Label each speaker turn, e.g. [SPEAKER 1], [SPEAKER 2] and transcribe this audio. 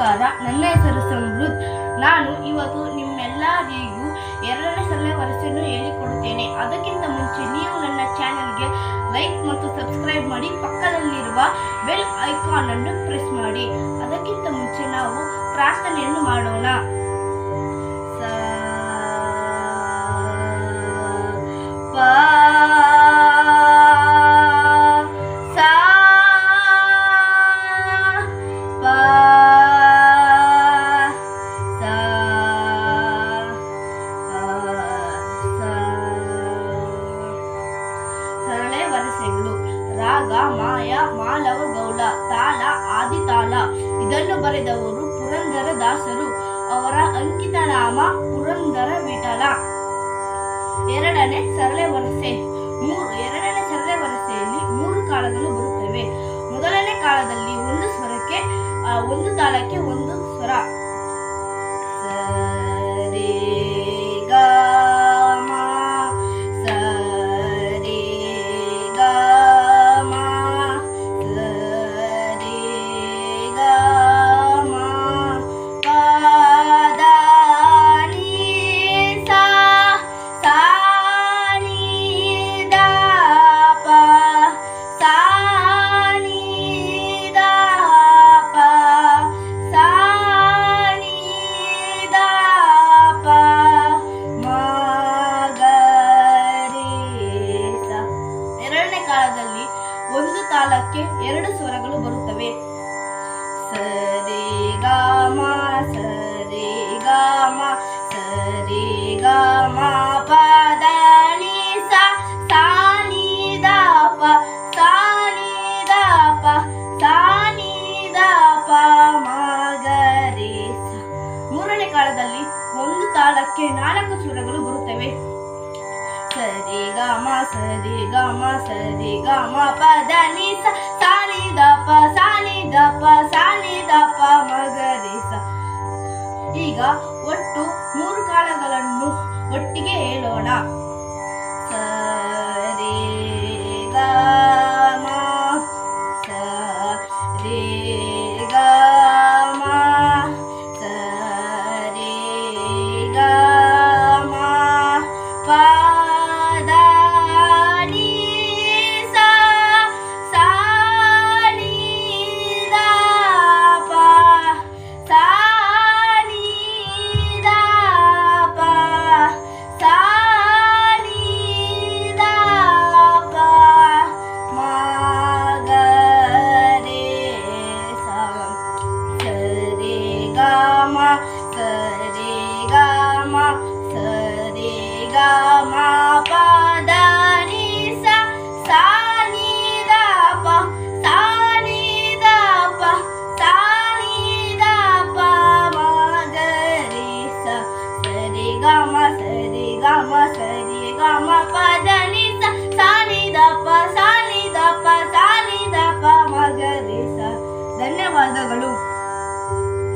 [SPEAKER 1] ನಮಸ್ಕಾರ ನನ್ನ ಹೆಸರು ಸಮೃದ್ಧ. ನಾನು ಇವತ್ತು ನಿಮ್ಮೆಲ್ಲರಿಗೂ ಎರಡನೇ ಸಲ ವರಸೆಯನ್ನು ಹೇಳಿಕೊಡುತ್ತೇನೆ. ಅದಕ್ಕಿಂತ ಮುಂಚೆ ನೀವು ನನ್ನ ಚಾನೆಲ್ಗೆ ಲೈಕ್ ಮತ್ತು ಸಬ್ಸ್ಕ್ರೈಬ್ ಮಾಡಿ, ಪಕ್ಕದಲ್ಲಿರುವ ಬೆಲ್ ಐಕಾನ್ ಅನ್ನು ಪ್ರೆಸ್ ಮಾಡಿ. ಅದಕ್ಕಿಂತ ಮುಂಚೆ ನಾವು ಪ್ರಾರ್ಥನೆಯನ್ನು ಮಾಡೋಣ. ಸರಳೆ ರಾಗ, ಮಾಯ, ಮಾಲವ ಗೌಳ ತಾಳ, ಆದಿತಾಳ. ಇದನ್ನು ಬರೆದವರು ಪುರಂದರ ದಾಸರು. ಅವರ ಅಂಕಿತ ನಾಮ ಪುರಂದರ ವಿಠಲ. ಎರಡನೇ ಸರಳೆ ವರಸೆ. ಮೂರು, ಎರಡನೇ ಸರಳೆ ವರಸೆಯಲ್ಲಿ ಮೂರು ಕಾಲಗಳು ಬರುತ್ತವೆ. ಮೊದಲನೇ ಕಾಲದಲ್ಲಿ ಒಂದು ಸ್ವರಕ್ಕೆ ಒಂದು ತಾಳಕ್ಕೆ ಒಂದು ಸ್ವರ. ಕಾಲದಲ್ಲಿ ಒಂದು ತಾಳಕ್ಕೆ ಎರಡು ಸ್ವರಗಳು ಬರುತ್ತವೆ. ಸರಿ ಗ, ಮ ಸರಿ ಗ, ಮ ಸರಿ ಗ, ಮಾ, ಪ, ದ ನಿ ಸ, ಸಾ, ನಿ, ದಾ, ಪ, ಸಾ, ನಿ ದಾಪ ಪ, ಸಾ, ನಿ, ದ, ಪ, ಮ, ಗ, ರಿ, ಸ. ಮೂರನೇ ಕಾಲದಲ್ಲಿ ಒಂದು ತಾಳಕ್ಕೆ ನಾಲ್ಕು ಸ್ವರಗಳು ಬರುತ್ತವೆ. सरे गा मा सरे गा मा सरे गा मा पदानी सा